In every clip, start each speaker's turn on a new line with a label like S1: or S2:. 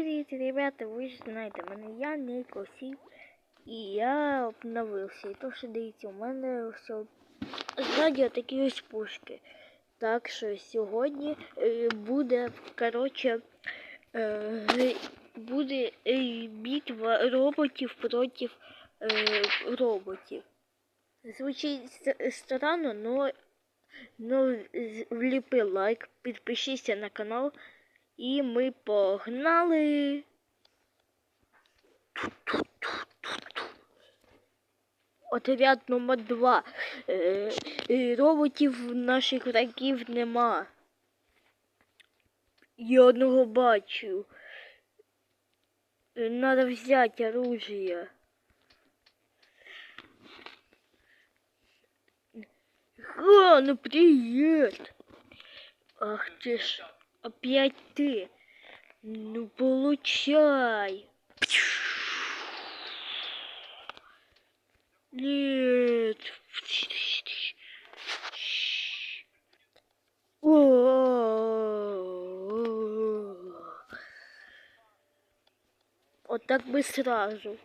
S1: привет, ребята, ви ж знаєте, мене я Нейко Сі, і я обновився. І то, що дивіться, у мене все ззаді такі ось пушки. Так що сьогодні е, буде, коротше, е, буде е, битва роботів проти роботів. Звучить ст- странно, но, но вліпи лайк, підпишися на канал. І ми погнали. Отряд номер два. Е, е, роботів наших врагів нема. Я одного бачу. Надо взять оружие. Ха, ну привет. Ах ты ж, опять ты. Ну получай. Нет. Вот так бы сразу.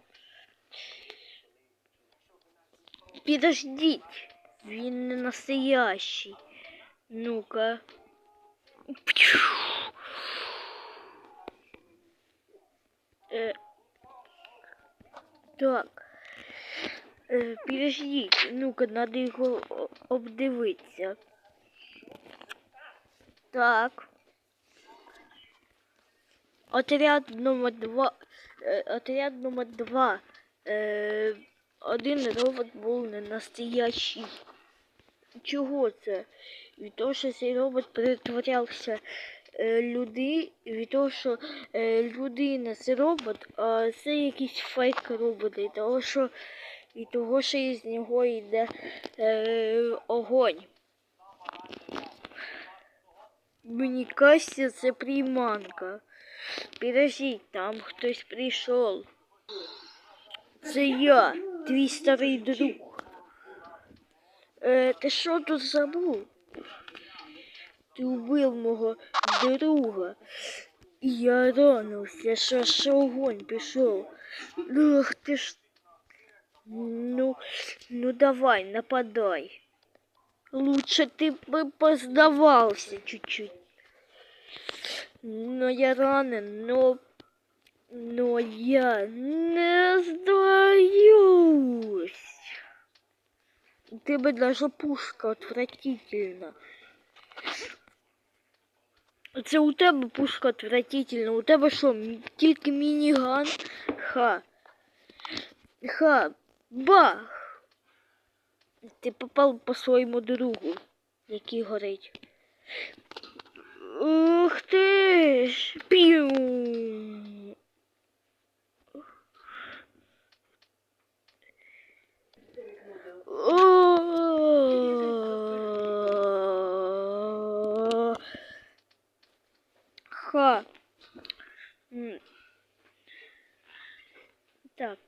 S1: Подождите. Він не настоящий. Ну-ка. Е, так. Е, підождіть, ну-ка, треба його обдивитися. Так. Отряд номер два. Е, отряд номер два. Е, один робот був не настоящий. Чого це? Від того, що цей робот перетворявся е, люди, від того, що е, людина це робот, а це якийсь фейк робот, і того, що і того, що із нього йде е, огонь. Мені кажеться, це приманка. Підождіть, там хтось прийшов. Це я, твій старий друг. Е, ти що тут забув? Ти вбив мого друга. І я ранився, що ж огонь пішов. Ах ти ж. Ну, ну давай, нападай. Лучше ты бы поздавался чуть-чуть. Но я ранен, но... Но я не сдаюсь. У тебе даже пушка отвратительна. Це у тебе пушка отвратительна. У тебе що, тільки мініган? Ха. Ха. Бах. Ти попав по своєму другу, який горить. Ух ти ж! Піу! О! Ха. Так.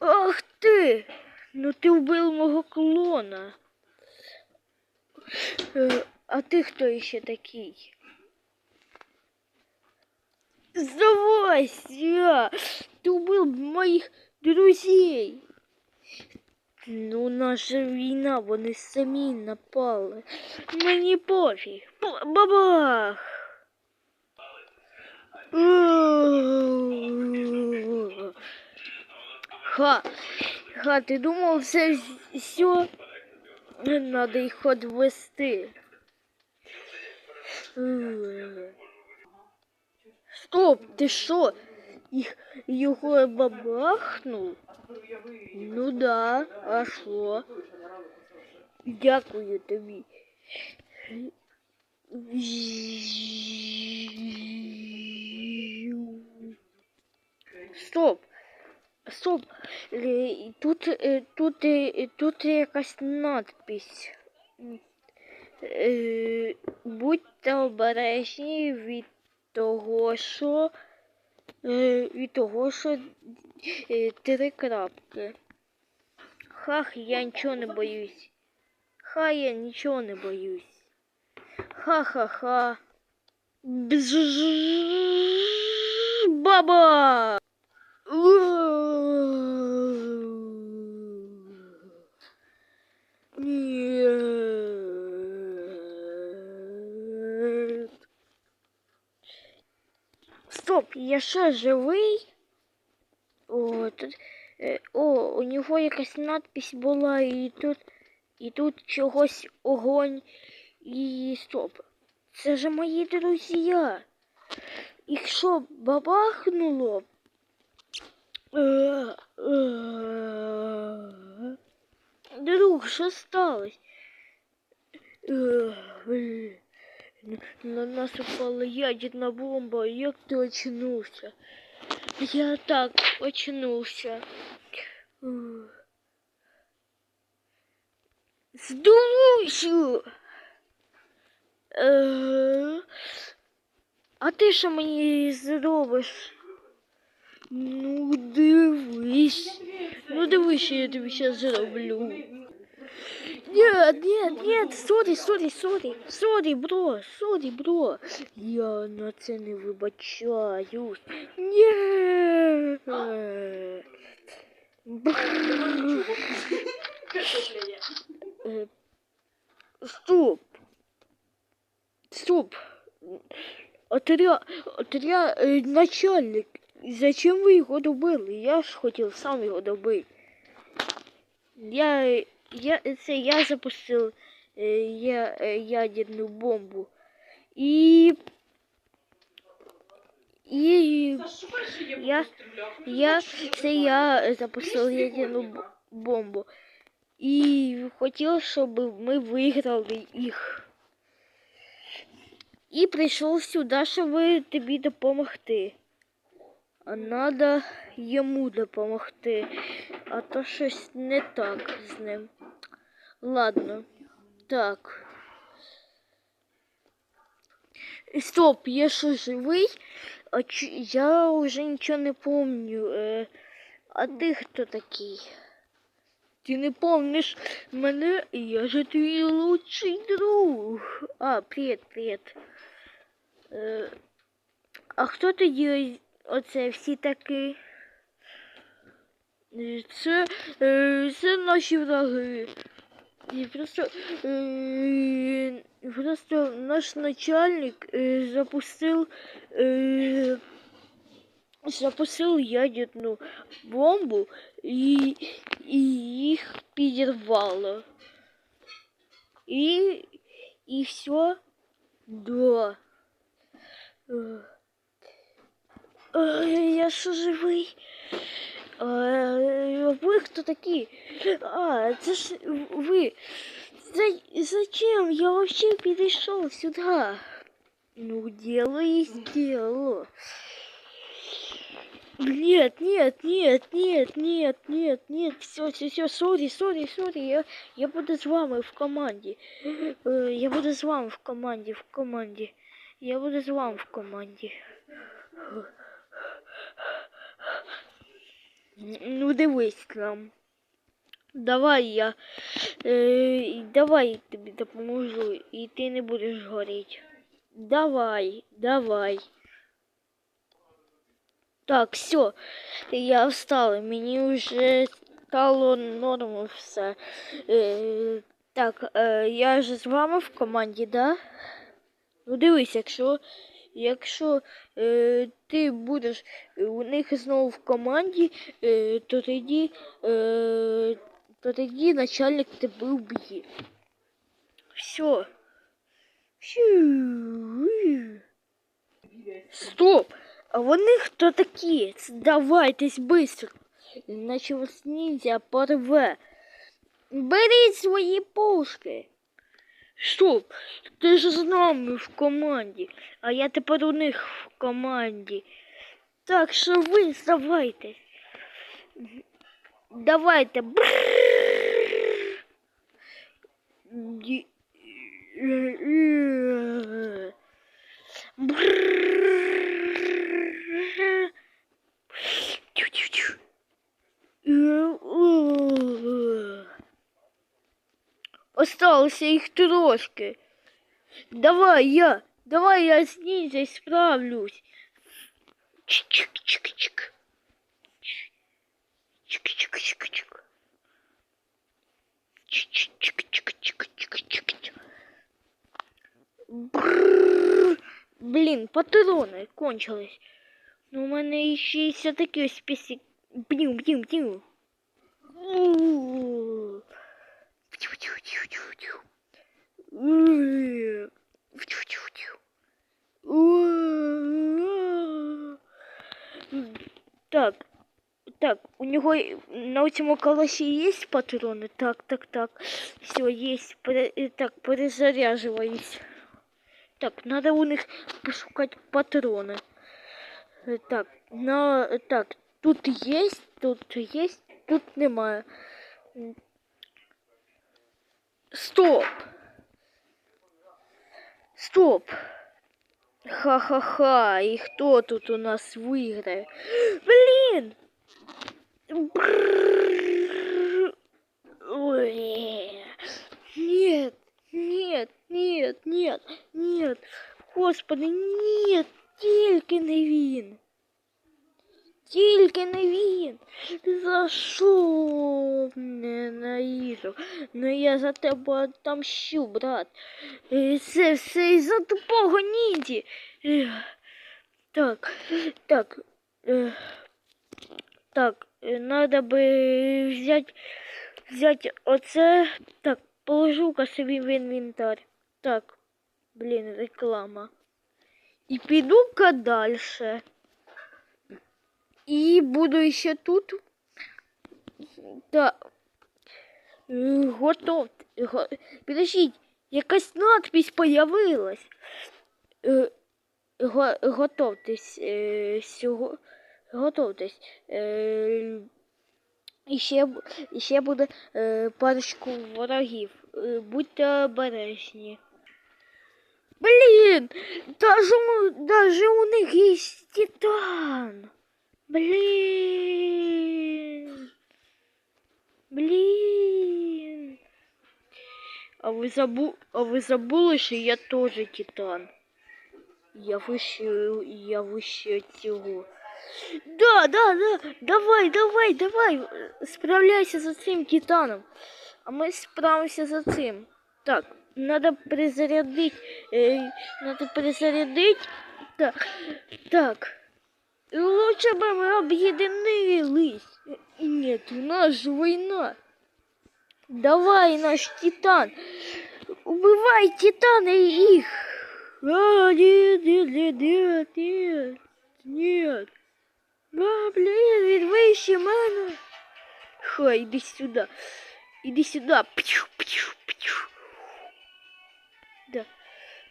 S1: Ах ти! Ну ти вбив мого клона. Е, А ти хто ще такий? Сдавайся! Ты убил моих друзей. Ну, наша війна, вони самі напали. Мені пофіг. Бабах! Ха! Ха, ти думав, це все? Надо їх відвести. Стоп, ти що? Їх, його бабахнув? Ну да, а що? Дякую тобі. Стоп. Стоп. Е, Тут, е, тут, е, тут якась надпись. Е, Будьте обережні від того, що е, від того, що е, три крапки. Хах, я нічого не боюсь. Ха, я нічого не боюсь. Ха-ха-ха. Баба! Стоп, я ще живий? О, тут. е, О, у нього якась надпись була, і тут. І тут чогось огонь. І стоп. Це ж мої друзі. Їх що, бабахнуло? Е, е. Друг, що сталося? На нас упала ядерна бомба. Як ти очнувся? Я так очнувся. Ух. Е, А ти що мені зробиш? Ну, дивись. Ну, дивись, що я тобі зараз зроблю. Нет, нет, нет, сорі, сорі, сорі, сорі, бро, сорі, бро. Я на це не вибачаюсь. Ні. Бррр. Е, Стоп. Стоп. Отря... Отря... е, Начальник. Зачем ви його добили? Я ж хотів сам його добити. Я, я, це я запустив е, я, е, ядерну бомбу. І... І... Я, я, це я запустив ядерну бомбу. І хотів, щоб ми виграли їх. І прийшов сюди, щоб тобі допомогти. А треба йому допомогти. А то щось не так з ним. Ладно. Так. Стоп, я що живий? А ч... я вже нічого не помню. Е... А ти хто такий? Ти не помниш мене? Я же твій лучший друг. А, привіт, привіт. Е... А хто тоді оце всі такі? Це, е, це наші враги. Просто, е, просто наш начальник е, запустив, запустив ядерну бомбу і, і їх підірвало. І, і все. Да. Е, е, я що живий? А, ви хто такі? А, це ж ви. За, зачем я вообще перешел сюда? Ну, дело есть дело. Нет, нет, нет, нет, нет, нет, нет, все, все, все, сори, сори, сори, я, я буду з вами в команді. Е, Я буду з вами в команді, в команді. Я буду з вами в команді. Ну, дивись нам. Давай я. Е, давай я тобі допоможу, і ти не будеш горіти. Давай, давай. Так, все, я встала, мені вже стало нормально все. Е, так, е, я ж з вами в команді, да? Ну дивись, якщо, якщо е, ти будеш у них знову в команді, е, то тоді, е, то тоді начальник тебе вб'є. Все. Стоп! А вони хто такі? Здавайтесь быстро, іначе вас ніндзя порве. Беріть свої пушки. Стоп, ти ж з нами в команді, а я тепер у них в команді. Так що ви здавайтесь. Давайте. Брррр. Ді- Брррр. Тю-тю-тю. Осталося їх трошки. Давай я, давай я з ніндзя справлюсь. Чик-чик. Чик-чик. Чик-чик-чик-чик. Чик-чик-чик-чик-чик-чик-чик. Брррр. Блін, патрони кончились. Ну, у мене ще все таки ось пісі. Бню, Так, так, у него на этим калаше есть патроны? Так, так, так. Все, есть. Э, так, перезаряживаюсь. Так, надо у них пошукать патроны. Э, Так, на, э, так, тут есть, тут есть, тут немає. Стоп! Стоп! Ха-ха-ха, и кто тут у нас выиграет? Блин! Нет, нет, нет, нет, нет. Господи, нет, тільки не він. Тільки не він. За що ненавижу? Ну я за тебе отомщу, брат. Це все із-за тупого нінді. Ех. Так, так, так, надо би взять, взять оце. Так, положу-ка собі в інвентар. Так, блін, реклама. І піду-ка дальше. І буду ще тут. Так. Е, Готов. Підождіть, якась надпись появилась. Е, го- Готовтесь е, сього. Готовтесь. Ще, ще буде парочку ворогів. Будьте обережні. Блін! Даже, даже у них є титан. Блин. Блин. А вы забу... А вы забыли, что я тоже титан. Я выше... Я выше от тягу. Да, да, да. Давай, давай, давай. Справляйся за этим титаном. А мы справимся за этим. Так, треба призарядити. Надо перезарядить. Э, так. Так. Лучше бы мы объединились. Нет, у нас же война. Давай, наш титан. Убивай титана и их. А, нет, нет, нет, нет, нет, нет. А, блин, він вище мене. Хай, іди сюди. Іди сюди. Пчу, пчу, пчу. Да.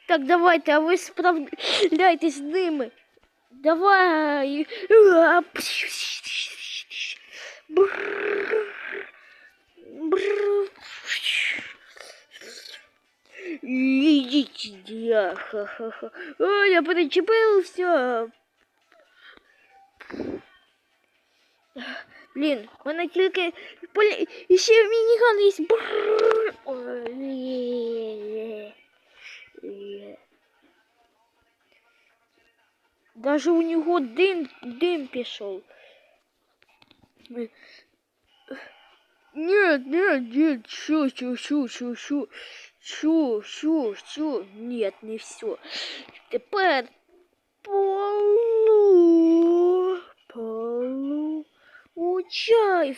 S1: Так, давайте, а ви справляйтесь з ними. Давай. Идите, я, ха-ха-ха. О, я подочепил все. Блін, вона тільки полі... І ще мініган є. Даже у нього дим, дим пішов. Нет, нет, нет, все, все, все, все, все, все, все, все, нет, не все. Тепер полу, полу, у чай.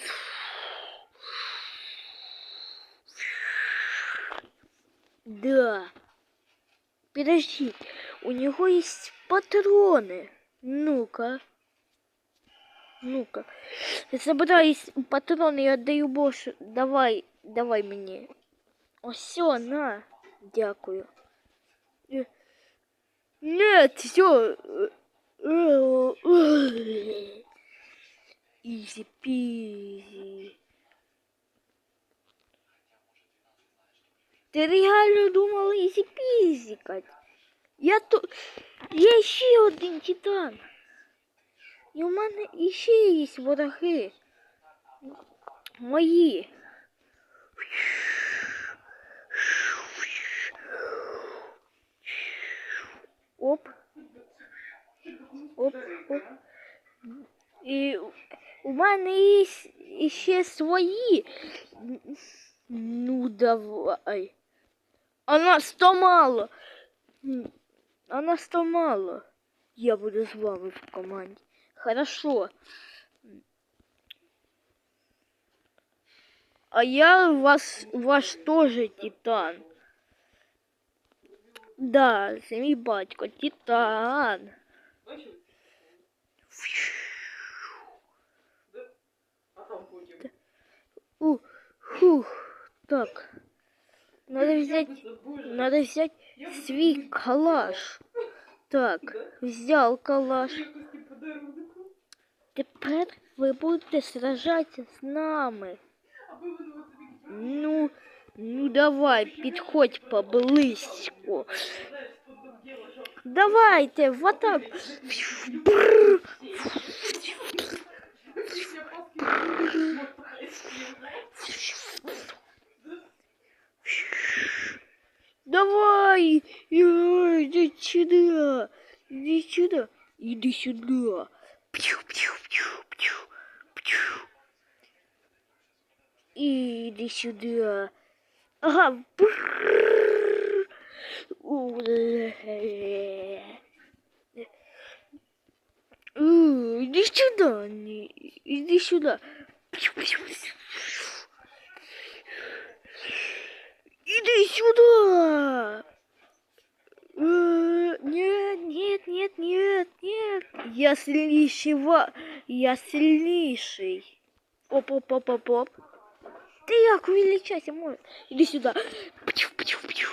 S1: Да. Подожди, у него есть патроны. Ну-ка. Ну-ка. Собираюсь патроны, я отдаю больше. Давай, давай мне. О, все, на. Дякую. Э, нет, все. Изи пизи. Ты реально думал изи пизикать? Я тут... Є ще один титан. І у мене іще є вороги. Мої. Оп. Оп, оп. І у мене є с- іще свої. Ну, давай. А нас то мало. М, А нас то мало. Я буду з вами в команді. Хорошо. А я вас, ваш тоже титан. Да, це мій батько, титан.
S2: Бачив? А там потім.
S1: У, фух, так. Надо взять,
S2: Боже,
S1: надо взять
S2: я б
S1: свій калаш. Так, взял калаш.
S2: якось ти подарунок.
S1: Тепер ви будете сражатися з нами.
S2: Аби воно тобі
S1: Ну, ну давай, підходь поблизько.
S2: знаєш, сподоб діло, що
S1: Давайте, в атаку. Бррр. Давай, Ой, иди сюда, иди сюда, иди сюда. Пью, пью, пью, пью, пью. Иди сюда. Ага. бррр. Уэ. Нет, нет, нет, нет, нет. Я сильнейший ва... Я сильнейший. Оп, оп, оп, оп, оп. Ты як увеличайся, может. Иди сюда. Пчу, пчу, пчу.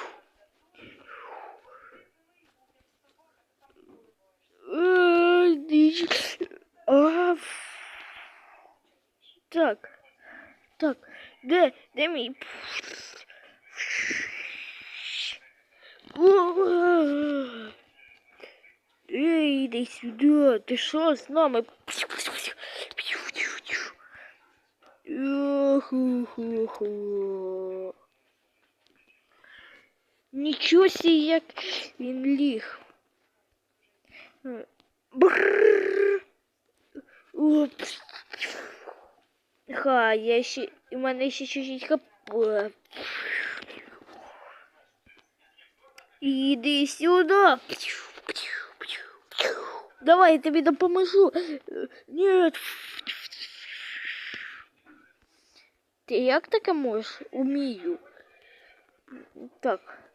S1: Э, А, Так. Так. Де, де мій? Эй, иди сюда, ты шо с нами? Оху-ху-ху. Нічого сі, як він ліг. Бррр. Оп. Ха, я ще, у мене ще чуть-чуть хп. Іди сюди. Давай, я тобі допоможу. Нет. Ти як таке можеш? Умію. Так.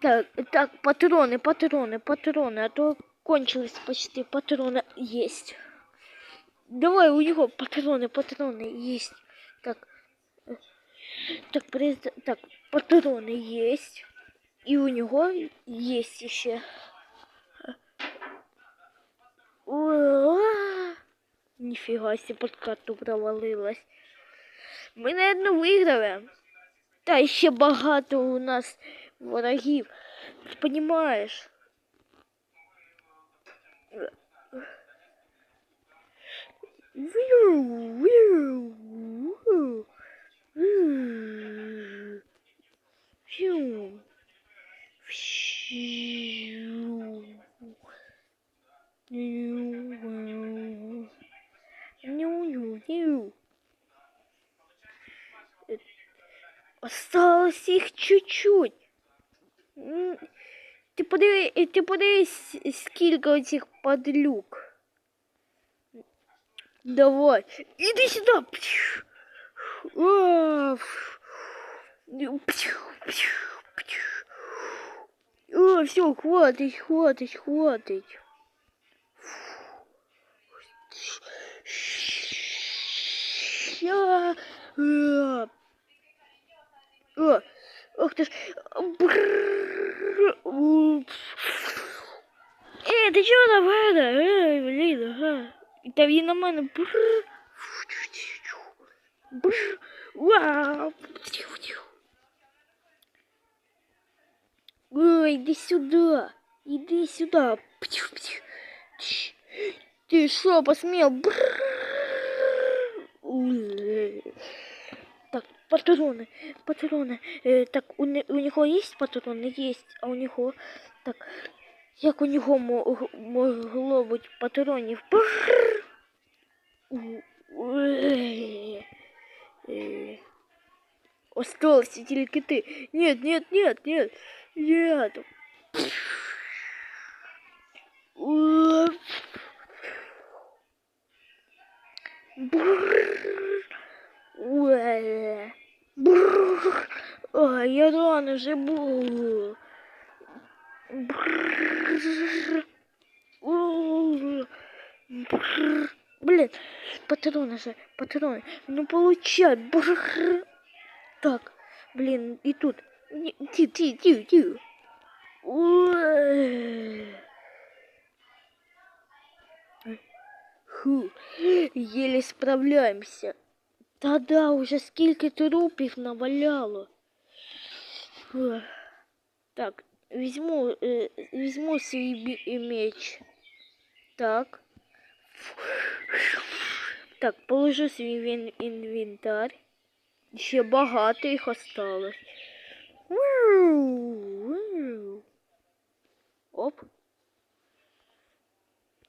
S1: Так, так, патроны, патроны, патроны, а то кончились почти патроны есть. Давай у него патроны, патроны есть. Так, э, так, приз- так, патроны есть. И у него есть еще. Уа! Нифига себе, под карту провалилась. Ми, наверное, виграли. Та ще багато у нас ворогів. Ти Понімаєш? Виу, виу, виу, виу. Фью. Осталось їх чуть-чуть. М, Ти подиви, е, ти подивись, скільки оцих подлюк. Давай, іди сюди. Пшу. А, фу. Пшу, пшу, пшу. О, все, хватить, хватить, хватить. Ща. А. О, ох ты ж. Эй, ты чего на мене? Ей, блін, ага. Та він на мене. Бррр. Бррр. Вау. Ой, иди сюда. Иди сюда. Птю. Тш. Ты что, посмел? Так, патроны, патроны. Э, так, у, у него есть патроны? Есть. А у него... Так, як у него мо- могло бути патронів? Остался тільки ти. Нет, нет, нет, нет. Бррр. Ой, я рано. Уа. Бррр. Блин, патроны же, патроны. Ну получай. Так, блин, и тут. Не, Ти, ти, ти, ти. Уэ. Фу, еле справляемся. Та-да, уже скільки трупів наваляло. Фух. Так, візьму, е, візьму свій бі- меч. Так. Так, положу свій в ін- інвентар. Ще багато їх осталось. Оп.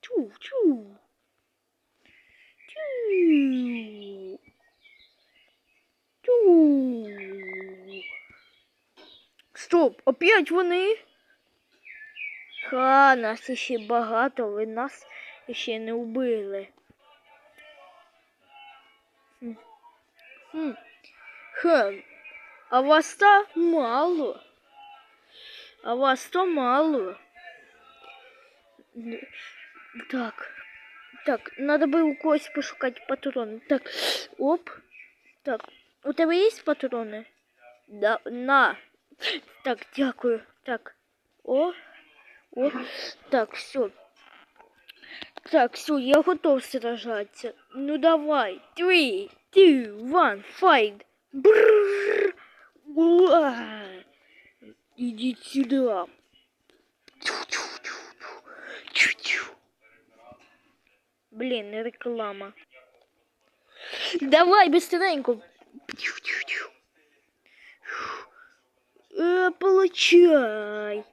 S1: Чу, чу. Чу. Чу. Стоп, опять вони? Ха, нас ще багато, ви нас ще не вбили. Хм. Хм. Хм. А вас то мало. А вас то мало. Так. Так, надо бы у когось пошукать патроны. Так, оп. Так, у тебе есть патроны? Да, на. Так, дякую. Так. О. О. Так, все. Так, все, я готов сражаться. Ну давай. Three, two, one, fight. Бррр. Иди сюда. Блин, реклама. Давай быстренько. Е, получай.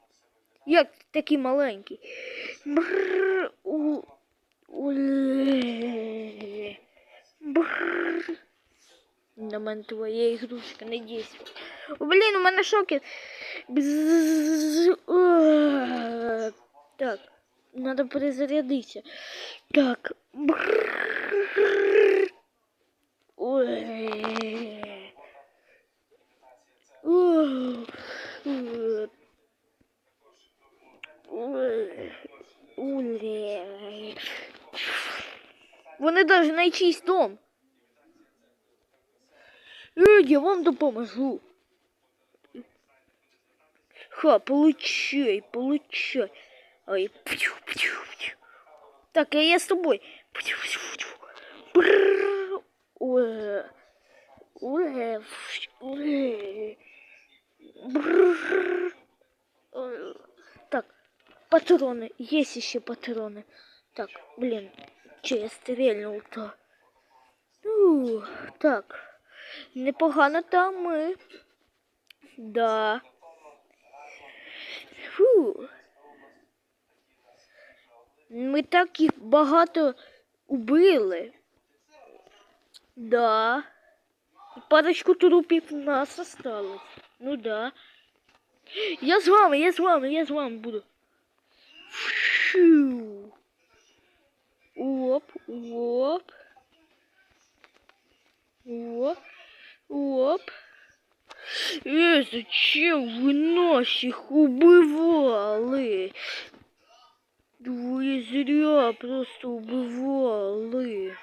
S1: Як ти такий маленький? Бррр. На мене твоя ігрушка не дійсно. Блін, у мене шокер. Так, надо перезарядитися. Так. Ой. Вони навіть на чийсь дом. Е, я вам допоможу. Ха, получай, получай. Ай, пчу, пчу, пчу. Так, а я с тобой. Уэ. Бррр. Э, Так, патроны. Есть еще патроны. Так, блин, че я стрельнул-то? Ну, так. Непогано там ми. Да. Фу. Ми так їх багато убили. Да. І Парочку трупів в нас осталось. Ну да. Я з вами, я з вами, я з вами буду. Фу. Оп, оп. Оп, оп. Э, зачем вы наших убивали? Вы зря просто убивали.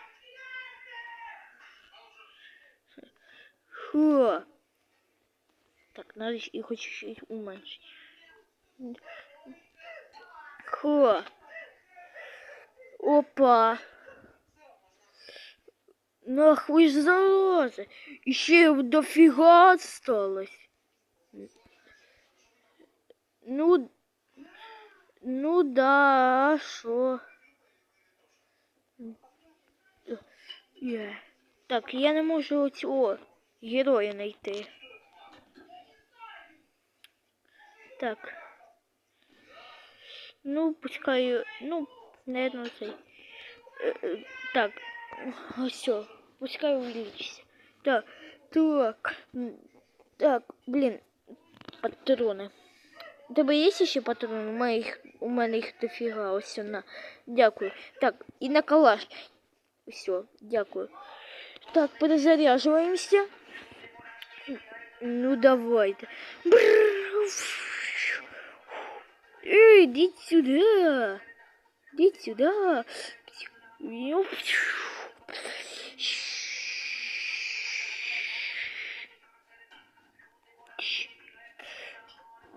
S1: Ха. Так, надо их чуть-чуть уменьшить. Ха. Опа. Нахуй ж зараза. Еще дофига осталось. Ну, ну да, что? Так, я не можу цього героя знайти. Так. Ну, пускай, ну, наверное, цей. Е, е, Так, Все, пускай увеличится. Так, так, м, так, блин, патроны. У тебе є ще патрони? У мене їх, у мене їх дофіга, ось на. Дякую. Так, і на калаш. Все, дякую. Так, перезаряжаемся. Ну, давайте. Бррр. Эй, идите сюда. Идите сюда.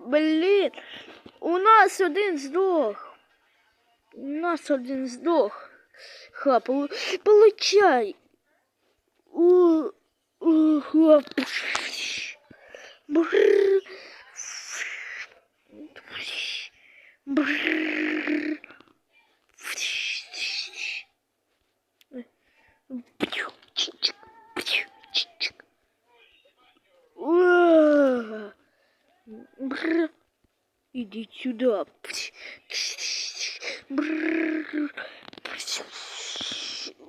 S1: Блин, у нас один здох. У нас один здох. Ха, полу- получай. У, у, ха. Бррр. Бррр. Уа. Бррр. Иди сюда. Бррр.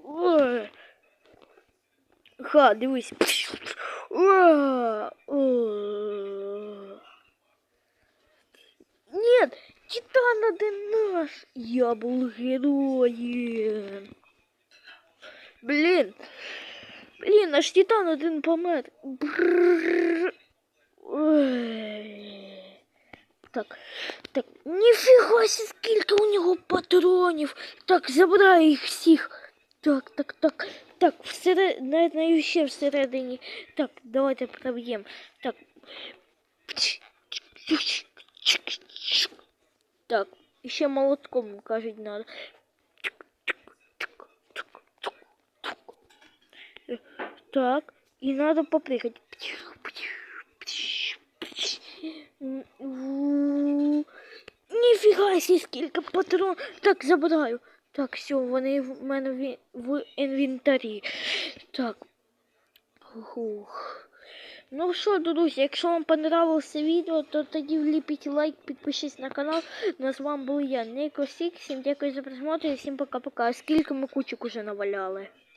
S1: Ой. Ха, дивись. Уа. О. Нет, Титан один наш. Я был героем. Блин. Блин, наш Титан один помер. Бррр. Ой. Так, так, ніфіга сі, скільки у нього патронів. Так, забираю їх всіх. Так, так, так, Так, всередині, навіть навіть ще всередині. Так, давайте проб'ємо. Так. Так, ще молотком, кажуть, надо. Так, і надо попрыгать. Ніфіга сі, скільки патрон. Так, забираю. Так, все, вони в мене в, інвентарі. Так. Ух. Ну що, друзі, якщо вам понравилося відео, то тоді вліпіть лайк, підпишіться на канал. Ну, з вами був я, Нико Сік. Всім дякую за просмотр і всім пока-пока. Скільки ми кучок уже наваляли.